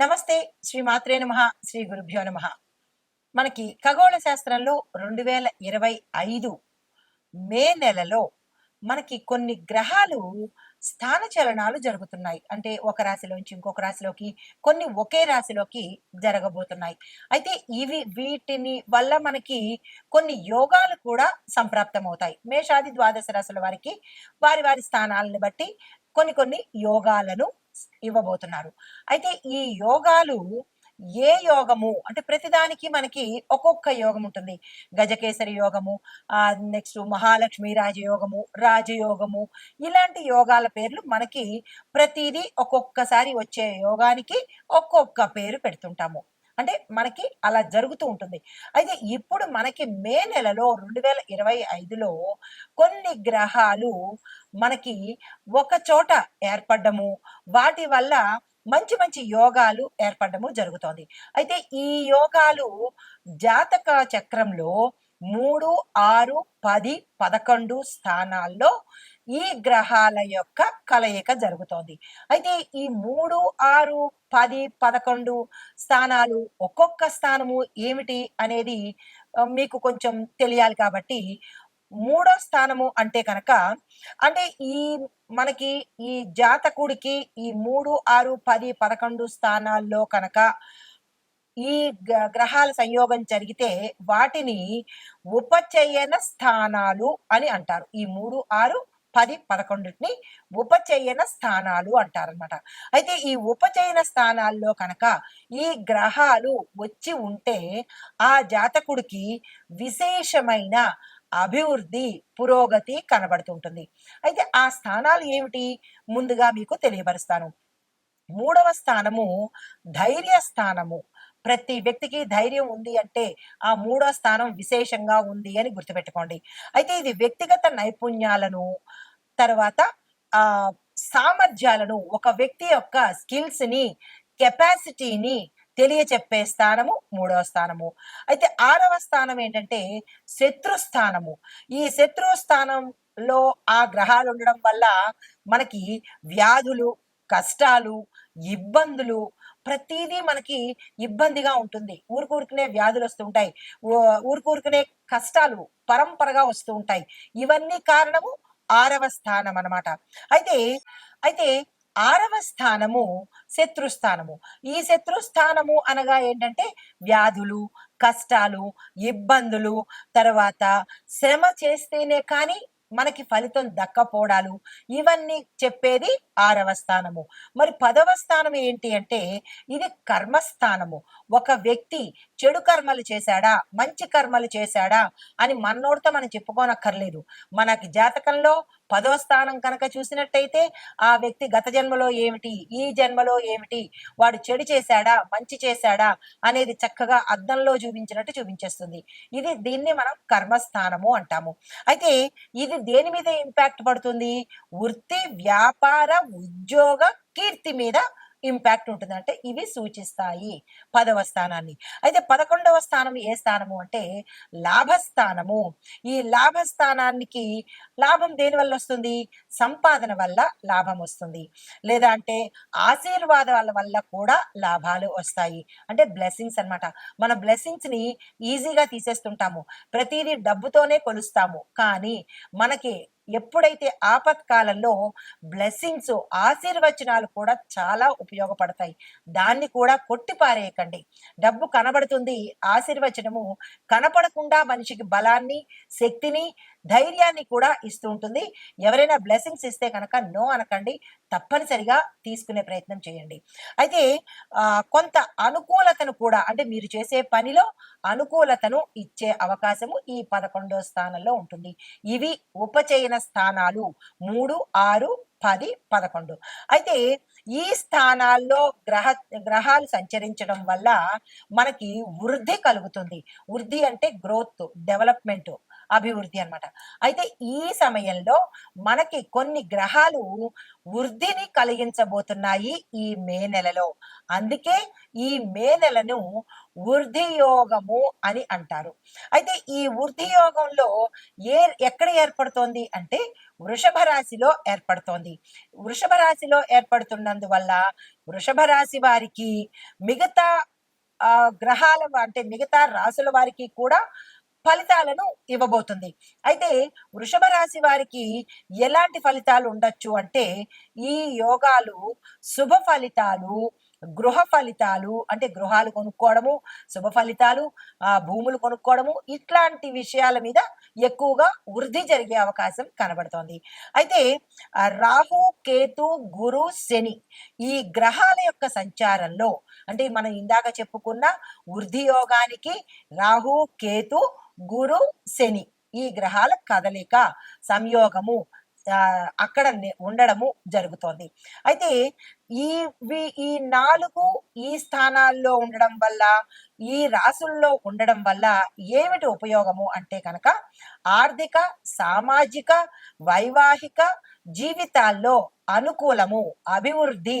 నమస్తే శ్రీ మాత్రే నమ శ్రీ గురుభ్యో నమ. మనకి ఖగోళ శాస్త్రంలో రెండు వేల ఇరవై ఐదు మే నెలలో మనకి కొన్ని గ్రహాలు స్థాన చలనాలు జరుగుతున్నాయి. అంటే ఒక రాశిలోంచి ఇంకొక రాశిలోకి కొన్ని ఒకే రాశిలోకి జరగబోతున్నాయి. అయితే ఇవి వీటిని వల్ల మనకి కొన్ని యోగాలు కూడా సంప్రాప్తమవుతాయి. మేషాది ద్వాదశ రాశుల వారికి వారి వారి స్థానాలను బట్టి కొన్ని కొన్ని యోగాలను ఇవ్వబోతున్నారు. అయితే ఈ యోగాలు ఏ యోగము? అంటే ప్రతిదానికి మనకి ఒక్కొక్క యోగం ఉంటుంది. గజకేసరి యోగము నెక్స్ట్ మహాలక్ష్మి రాజయోగము రాజయోగము ఇలాంటి యోగాల పేర్లు మనకి ప్రతిదీ ఒక్కొక్కసారి వచ్చే యోగానికి ఒక్కొక్క పేరు పెడుతుంటాము. అంటే మనకి అలా జరుగుతూ ఉంటుంది. అయితే ఇప్పుడు మనకి మే నెలలో రెండు వేల ఇరవై ఐదులో కొన్ని గ్రహాలు మనకి ఒక చోట ఏర్పడ్డము. వాటి వల్ల మంచి మంచి యోగాలు ఏర్పడము జరుగుతోంది. అయితే ఈ యోగాలు జాతక చక్రంలో మూడు ఆరు పది పదకొండు స్థానాల్లో ఈ గ్రహాల యొక్క కలయిక జరుగుతోంది. అయితే ఈ మూడు ఆరు పది పదకొండు స్థానాలు ఒక్కొక్క స్థానము ఏమిటి అనేది మీకు కొంచెం తెలియాలి కాబట్టి మూడో స్థానము అంటే కనుక అంటే ఈ మనకి ఈ జాతకుడికి ఈ మూడు ఆరు పది పదకొండు స్థానాల్లో కనుక ఈ గ- గ్రహాల సంయోగం జరిగితే వాటిని ఉపచయన స్థానాలు అని అంటారు. ఈ మూడు ఆరు పది పదకొండుని ఉపచయన స్థానాలు అంటారనమాట అయితే ఈ ఉపచయన స్థానాల్లో కనుక ఈ గ్రహాలు వచ్చి ఉంటే ఆ జాతకుడికి విశేషమైన అభివృద్ధి పురోగతి కనబడుతుంటుంది అయితే ఆ స్థానాలు ఏమిటి? ముందుగా మీకు తెలియపరుస్తాను. మూడవ స్థానము ధైర్య స్థానము. ప్రతి వ్యక్తికి ధైర్యం ఉంది అంటే ఆ మూడో స్థానం విశేషంగా ఉంది అని గుర్తుపెట్టుకోండి. అయితే ఇది వ్యక్తిగత నైపుణ్యాలను తర్వాత ఆ సామర్థ్యాలను ఒక వ్యక్తి యొక్క స్కిల్స్ని కెపాసిటీని తెలియచెప్పే స్థానము మూడవ స్థానము. అయితే ఆరవ స్థానం ఏంటంటే శత్రు స్థానము. ఈ శత్రు స్థానంలో ఆ గ్రహాలు ఉండడం వల్ల మనకి వ్యాధులు కష్టాలు ఇబ్బందులు ప్రతిదీ మనకి ఇబ్బందిగా ఉంటుంది. ఊరుకూరుకునే వ్యాధులు వస్తుంటాయి ఊ- ఊరుకూరుకునే కష్టాలు పరంపరగా వస్తూ ఉంటాయి. ఇవన్నీ కారణము ఆరవ స్థానం అనమాట అయితే అయితే ఆరవ స్థానము శత్రుస్థానము ఈ శత్రుస్థానము అనగా ఏంటంటే వ్యాధులు కష్టాలు ఇబ్బందులు తర్వాత శ్రమ చేస్తేనే కానీ మనకి ఫలితం దక్కపోవడాలు ఇవన్నీ చెప్పేది ఆరవ స్థానము. మరి పదవ స్థానం ఏంటి అంటే ఇది కర్మస్థానము. ఒక వ్యక్తి చెడు కర్మలు చేశాడా? మంచి కర్మలు చేశాడా? అని మనోడితో మనం చెప్పుకోనక్కర్లేదు. మనకి జాతకంలో పదవ స్థానం కనుక చూసినట్టయితే ఆ వ్యక్తి గత జన్మలో ఏమిటి? ఈ జన్మలో ఏమిటి? వాడు చెడు చేశాడా? మంచి చేశాడా? అనేది చక్కగా అద్దంలో చూపించినట్టు చూపించేస్తుంది. ఇది దీన్ని మనం కర్మస్థానము అంటాము. అయితే ఇది దేని మీద ఇంపాక్ట్ పడుతుంది? వృత్తి వ్యాపార ఉద్యోగ కీర్తి మీద ఇంపాక్ట్ ఉంటుంది అంటే ఇవి సూచిస్తాయి పదవ స్థానాన్ని. అయితే పదకొండవ స్థానం ఏ స్థానము అంటే లాభస్థానము. ఈ లాభస్థానానికి లాభం దేని వల్ల వస్తుంది? సంపాదన వల్ల లాభం వస్తుంది. లేదా అంటే ఆశీర్వాదాల వల్ల కూడా లాభాలు వస్తాయి. అంటే బ్లెస్సింగ్స్ అన్నమాట. మన బ్లెస్సింగ్స్ని ఈజీగా తీసేస్తుంటాము. ప్రతిదీ డబ్బుతోనే కొలుస్తాము. కానీ మనకి ఎప్పుడైతే ఆపత్కాలంలో బ్లెస్సింగ్స్ ఆశీర్వచనాలు కూడా చాలా ఉపయోగపడతాయి. దాన్ని కూడా కొట్టిపారేయకండి. డబ్బు కనబడుతుంది ఆశీర్వచనము కనపడకుండా మనిషికి బలాన్ని శక్తిని ధైర్యాన్ని కూడా ఇస్తూ ఉంటుంది. ఎవరైనా బ్లెస్సింగ్స్ ఇస్తే కనుక నో అనకండి. తప్పనిసరిగా తీసుకునే ప్రయత్నం చేయండి. అయితే కొంత అనుకూలతను కూడా అంటే మీరు చేసే పనిలో అనుకూలతను ఇచ్చే అవకాశము ఈ పదకొండో స్థానంలో ఉంటుంది. ఇవి ఉపచయన స్థానాలు మూడు ఆరు పది పదకొండు. అయితే ఈ స్థానాల్లో గ్రహ గ్రహాలు సంచరించడం వల్ల మనకి వృద్ధి కలుగుతుంది. వృద్ధి అంటే గ్రోత్ డెవలప్మెంట్. అభివృద్ధి అన్నమాట. అయితే ఈ సమయంలో మనకి కొన్ని గ్రహాలు వృద్ధిని కలిగించబోతున్నాయి ఈ మే నెలలో. అందుకే ఈ మే నెలను వృద్ధి యోగము అని అంటారు. అయితే ఈ వృద్ధి యోగంలో ఏ ఎక్కడ ఏర్పడుతోంది అంటే వృషభ రాశిలో ఏర్పడుతోంది. వృషభ రాశిలో ఏర్పడుతున్నందువల్ల వృషభ రాశి వారికి మిగతా ఆ గ్రహాల అంటే మిగతా రాసుల వారికి కూడా ఫలితాలను ఇవ్వబోతుంది. అయితే వృషభ రాశి వారికి ఎలాంటి ఫలితాలు ఉండొచ్చు అంటే ఈ యోగాలు శుభ ఫలితాలు గృహ ఫలితాలు అంటే గృహాలు కొనుక్కోవడము శుభ ఫలితాలు ఆ భూములు కొనుక్కోవడము ఇట్లాంటి విషయాల మీద ఎక్కువగా వృద్ధి జరిగే అవకాశం కనబడుతోంది. అయితే రాహు కేతు గురు శని ఈ గ్రహాల యొక్క సంచారంలో అంటే మనం ఇందాక చెప్పుకున్న వృద్ధి యోగానికి రాహు కేతు గురు శని ఈ గ్రహాల కదలిక సంయోగము అక్కడ ఉండడము జరుగుతోంది. అయితే ఈ ఈ నాలుగు ఈ స్థానాల్లో ఉండడం వల్ల ఈ రాసుల్లో ఉండడం వల్ల ఏమిటి ఉపయోగము అంటే కనుక ఆర్థిక సామాజిక వైవాహిక జీవితాల్లో అనుకూలము అభివృద్ధి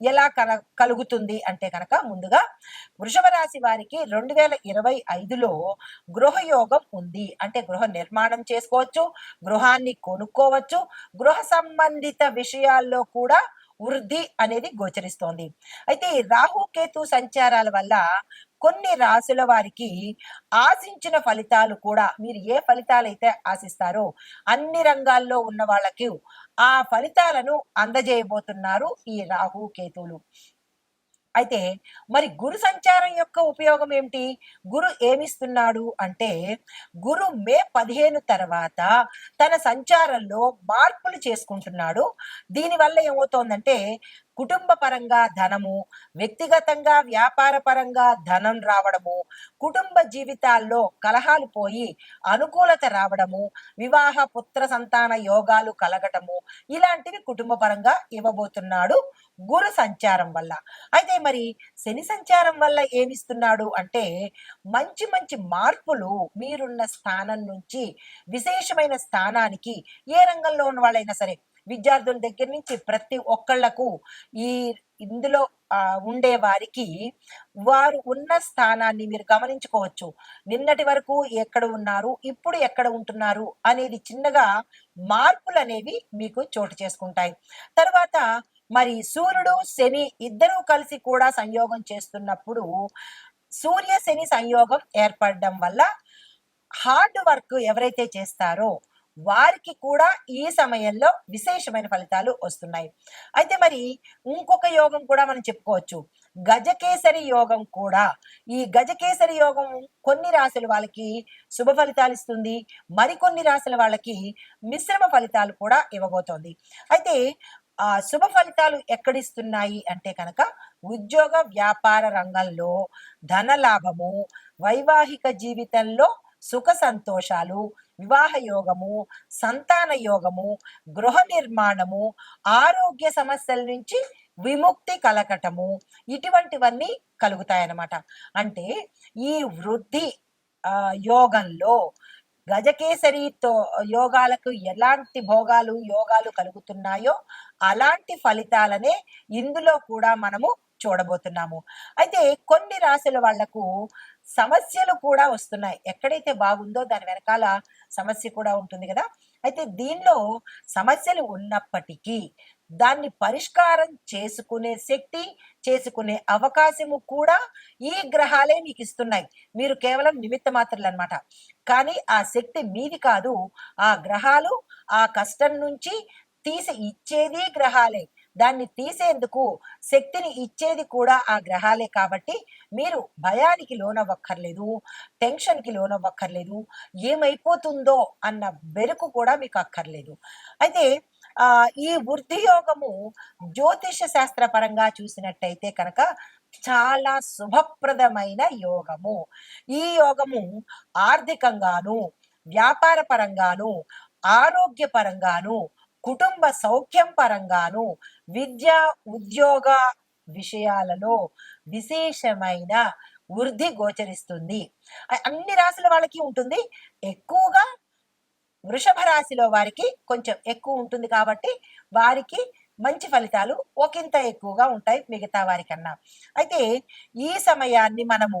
ఎలా కన కలుగుతుంది అంటే కనుక ముందుగా వృషభ రాశి వారికి రెండు వేల ఇరవై ఐదులో గృహయోగం ఉంది. అంటే గృహ నిర్మాణం చేసుకోవచ్చు గృహాన్ని కొనుక్కోవచ్చు గృహ సంబంధిత విషయాల్లో కూడా వృద్ధి అనేది గోచరిస్తోంది. అయితే ఈ రాహుకేతు సంచారాల వల్ల కొన్ని రాసుల వారికి ఆశించిన ఫలితాలు కూడా మీరు ఏ ఫలితాలు అయితే ఆశిస్తారో అన్ని రంగాల్లో ఉన్న వాళ్ళకి ఆ ఫలితాలను అందజేయబోతున్నారు ఈ రాహు కేతువులు. అయితే మరి గురు సంచారం యొక్క ఉపయోగం ఏమిటి? గురు ఏమిస్తున్నాడు అంటే గురు మే పదిహేను తర్వాత తన సంచారంలో మార్పులు చేసుకుంటున్నాడు. దీనివల్ల ఏమవుతోందంటే కుటుంబ పరంగా ధనము వ్యక్తిగతంగా వ్యాపార పరంగా ధనం రావడము కుటుంబ జీవితాల్లో కలహాలు పోయి అనుకూలత రావడము వివాహ పుత్ర సంతాన యోగాలు కలగటము ఇలాంటివి కుటుంబ పరంగా ఇవ్వబోతున్నాడు. గురు సంచారం వల్ల. అయితే మరి శని సంచారం వల్ల ఏమిస్తున్నాడు అంటే మంచి మంచి మార్పులు మీరున్న స్థానం నుంచి విశేషమైన స్థానానికి ఏ రంగంలో ఉన్న వాళ్ళైనా సరే విద్యార్థుల దగ్గర నుంచి ప్రతి ఒక్కళ్ళకు ఈ ఇందులో ఉండే వారికి వారు ఉన్న స్థానాన్ని మీరు గమనించుకోవచ్చు. నిన్నటి వరకు ఎక్కడ ఉన్నారు ఇప్పుడు ఎక్కడ ఉంటున్నారు అనేది చిన్నగా మార్పులు అనేవి మీకు చోటు చేసుకుంటాయి. తర్వాత మరి సూర్యుడు శని ఇద్దరూ కలిసి కూడా సంయోగం చేస్తున్నప్పుడు సూర్య శని సంయోగం ఏర్పడడం వల్ల హార్డ్ వర్క్ ఎవరైతే చేస్తారో వారికి కూడా ఈ సమయంలో విశేషమైన ఫలితాలు వస్తున్నాయి. అయితే మరి ఇంకొక యోగం కూడా మనం చెప్పుకోవచ్చు. గజకేసరి యోగం కూడా. ఈ గజకేసరి యోగం కొన్ని రాశుల వాళ్ళకి శుభ ఫలితాలు ఇస్తుంది. మరికొన్ని రాశుల వాళ్ళకి మిశ్రమ ఫలితాలు కూడా ఇవ్వబోతోంది. అయితే ఆ శుభ ఫలితాలు ఎక్కడిస్తున్నాయి అంటే కనుక ఉద్యోగ వ్యాపార రంగంలో ధన లాభము వైవాహిక జీవితంలో సుఖ సంతోషాలు వివాహ యోగము సంతాన యోగము గృహ నిర్మాణము ఆరోగ్య సమస్యల నుంచి విముక్తి కలగటము ఇటువంటివన్నీ కలుగుతాయన్నమాట. అంటే ఈ వృద్ధి యోగంలో గజకేసరితో యోగాలకు ఎలాంటి భోగాలు యోగాలు కలుగుతున్నాయో అలాంటి ఫలితాలనే ఇందులో కూడా మనము చూడబోతున్నాము. అయితే కొన్ని రాశుల వాళ్ళకు సమస్యలు కూడా వస్తున్నాయి. ఎక్కడైతే బాగుందో దాని వెనకాల సమస్య కూడా ఉంటుంది కదా. అయితే దీనిలో సమస్యలు ఉన్నప్పటికీ దాన్ని పరిష్కారం చేసుకునే శక్తి చేసుకునే అవకాశము కూడా ఈ గ్రహాలే మీకు ఇస్తున్నాయి. మీరు కేవలం నిమిత్త మాత్రలు అనమాట కానీ ఆ శక్తి మీది కాదు. ఆ గ్రహాలు ఆ కష్టం నుంచి తీసి ఇచ్చేది గ్రహాలే. దాన్ని తీసేందుకు శక్తిని ఇచ్చేది కూడా ఆ గ్రహాలే కాబట్టి మీరు భయానికి లోనవ్వక్కర్లేదు టెన్షన్కి లోనవ్వక్కర్లేదు ఏమైపోతుందో అన్న బెరుకు కూడా మీకు అక్కర్లేదు. అయితే ఈ వృద్ధి యోగము జ్యోతిష శాస్త్ర పరంగా చూసినట్టయితే కనుక చాలా శుభప్రదమైన యోగము. ఈ యోగము ఆర్థికంగాను వ్యాపార పరంగాను ఆరోగ్య పరంగాను కుటుంబ సౌఖ్యం పరంగాను విద్య ఉద్యోగ విషయాలలో విశేషమైన వృద్ధి గోచరిస్తుంది. అన్ని రాశుల వాళ్ళకి ఉంటుంది. ఎక్కువగా వృషభ రాశిలో వారికి కొంచెం ఎక్కువ ఉంటుంది కాబట్టి వారికి మంచి ఫలితాలు ఒకంత ఎక్కువగా ఉంటాయి మిగతా వారికన్నా. అయితే ఈ సమయాన్ని మనము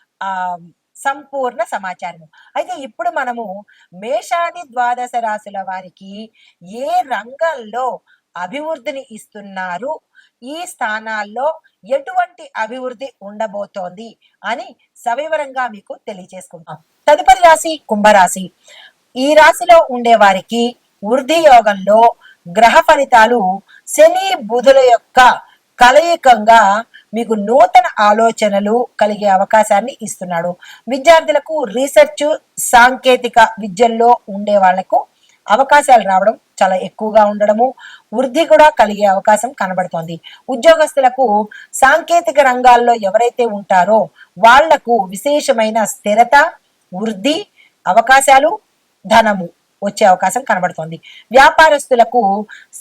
సంపూర్ణ సమాచారము. అయితే ఇప్పుడు మనము మేషాది ద్వాదశ రాశుల వారికి ఏ రంగంలో అభివృద్ధిని ఇస్తున్నారు? ఈ స్థానాల్లో ఎటువంటి అభివృద్ధి ఉండబోతోంది అని సవివరంగా మీకు తెలియజేసుకుంటాం తదుపరి రాశి కుంభరాశి. ఈ రాశిలో ఉండే వారికి వృద్ధి యోగంలో గ్రహ ఫలితాలు శని బుధుల యొక్క కలయికంగా మీకు నూతన ఆలోచనలు కలిగే అవకాశాన్ని ఇస్తున్నాడు. విద్యార్థులకు రీసెర్చ్ సాంకేతిక విద్యల్లో ఉండే వాళ్ళకు అవకాశాలు రావడం చాలా ఎక్కువగా ఉండడము వృద్ధి కూడా కలిగే అవకాశం కనబడుతోంది. ఉద్యోగస్తులకు సాంకేతిక రంగాల్లో ఎవరైతే ఉంటారో వాళ్ళకు విశేషమైన స్థిరత వృద్ధి అవకాశాలు ధనము వచ్చే అవకాశం కనబడుతోంది. వ్యాపారస్తులకు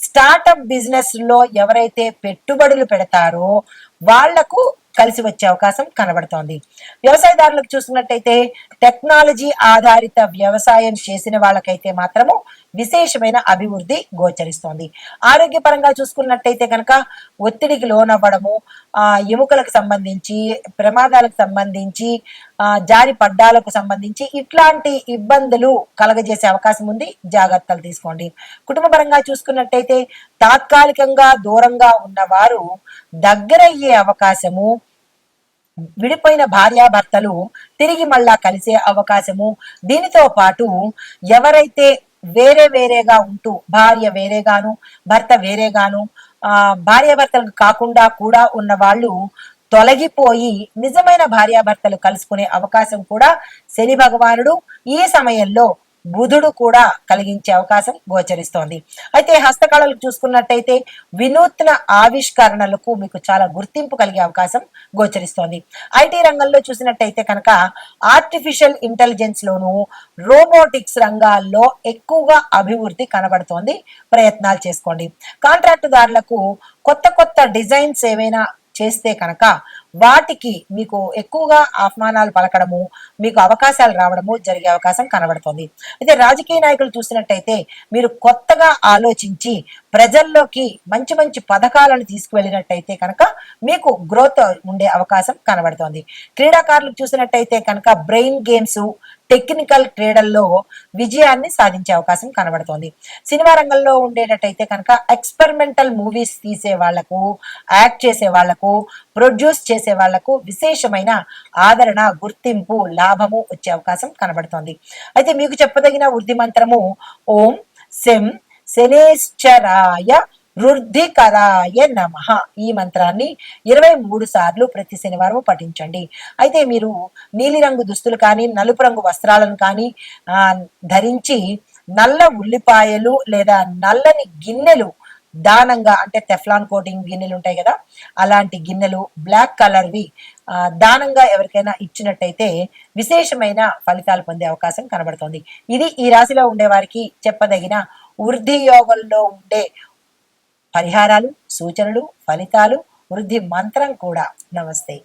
స్టార్టప్ బిజినెస్లో ఎవరైతే పెట్టుబడులు పెడతారో వాళ్ళకు కలిసి వచ్చే అవకాశం కనబడుతోంది. వ్యవసాయదారులకు చూసినట్టయితే టెక్నాలజీ ఆధారిత వ్యవసాయం చేసిన వాళ్ళకైతే మాత్రము విశేషమైన అభివృద్ధి గోచరిస్తోంది. ఆరోగ్యపరంగా చూసుకున్నట్టయితే కనుక ఒత్తిడికి లోనవ్వడము ఆ ఎముకలకు సంబంధించి ప్రమాదాలకు సంబంధించి ఆ జారి పడ్డాలకు సంబంధించి ఇట్లాంటి ఇబ్బందులు కలగజేసే అవకాశం ఉంది. జాగ్రత్తలు తీసుకోండి. కుటుంబపరంగా చూసుకున్నట్టయితే తాత్కాలికంగా దూరంగా ఉన్నవారు దగ్గరయ్యే అవకాశము విడిపోయిన భార్యాభర్తలు తిరిగి మళ్ళా కలిసే అవకాశము దీనితో పాటు ఎవరైతే వేరే వేరేగా ఉంటూ భార్య వేరేగాను భర్త వేరేగాను ఆ భార్యాభర్తలకు కాకుండా కూడా ఉన్న వాళ్ళు తొలగిపోయి నిజమైన భార్యాభర్తలు కలుసుకునే అవకాశం కూడా శని భగవానుడు ఈ సమయంలో బుధుడు కూడా కలిగించే అవకాశం గోచరిస్తోంది. అయితే హస్తకళలు చూసుకున్నట్టయితే వినూత్న ఆవిష్కరణలకు మీకు చాలా గుర్తింపు కలిగే అవకాశం గోచరిస్తోంది. ఐటీ రంగంలో చూసినట్టయితే కనుక ఆర్టిఫిషియల్ ఇంటెలిజెన్స్ లోను రోబోటిక్స్ రంగాల్లో ఎక్కువగా అభివృద్ధి కనబడుతోంది. ప్రయత్నాలు చేసుకోండి. కాంట్రాక్టుదారులకు కొత్త కొత్త డిజైన్స్ ఏవైనా చేస్తే కనుక వాటికి మీకు ఎక్కువగా ఆహ్వానాలు పలకడము మీకు అవకాశాలు రావడము జరిగే అవకాశం కనబడుతుంది. అయితే రాజకీయ నాయకులు చూసినట్టయితే మీరు కొత్తగా ఆలోచించి ప్రజల్లోకి మంచి మంచి పథకాలను తీసుకువెళ్ళినట్టయితే కనుక మీకు గ్రోత్ ఉండే అవకాశం కనబడుతోంది. క్రీడాకారులకు చూసినట్టయితే కనుక బ్రెయిన్ గేమ్స్ టెక్నికల్ క్రీడల్లో విజయాన్ని సాధించే అవకాశం కనబడుతోంది. సినిమా రంగంలో ఉండేటట్టయితే కనుక ఎక్స్పెరిమెంటల్ మూవీస్ తీసే వాళ్ళకు యాక్ట్ చేసే వాళ్ళకు ప్రొడ్యూస్ చేసే వాళ్ళకు విశేషమైన ఆదరణ గుర్తింపు లాభము వచ్చే అవకాశం కనబడుతోంది. అయితే మీకు చెప్పదగిన వృద్ధి మంత్రము ఓం సెమ్ శనేశ్చరాయ రుద్ధికరాయ నమ. ఈ మంత్రాన్ని ఇరవై మూడు సార్లు ప్రతి శనివారం పఠించండి. అయితే మీరు నీలిరంగు దుస్తులు కానీ నలుపు రంగు వస్త్రాలను కానీ ఆ, ధరించి నల్ల ఉల్లిపాయలు లేదా నల్లని గిన్నెలు దానంగా అంటే టెఫ్లాన్ కోటింగ్ గిన్నెలు ఉంటాయి కదా అలాంటి గిన్నెలు బ్లాక్ కలర్వి దానంగా ఎవరికైనా ఇచ్చినట్టయితే విశేషమైన ఫలితాలు పొందే అవకాశం కనబడుతోంది. ఇది ఈ రాశిలో ఉండే వారికి చెప్పదగిన వృద్ధి యోగంలో ఉండే పరిహారాలు సూచనలు ఫలితాలు వృద్ధి మంత్రం కూడా నమస్తే.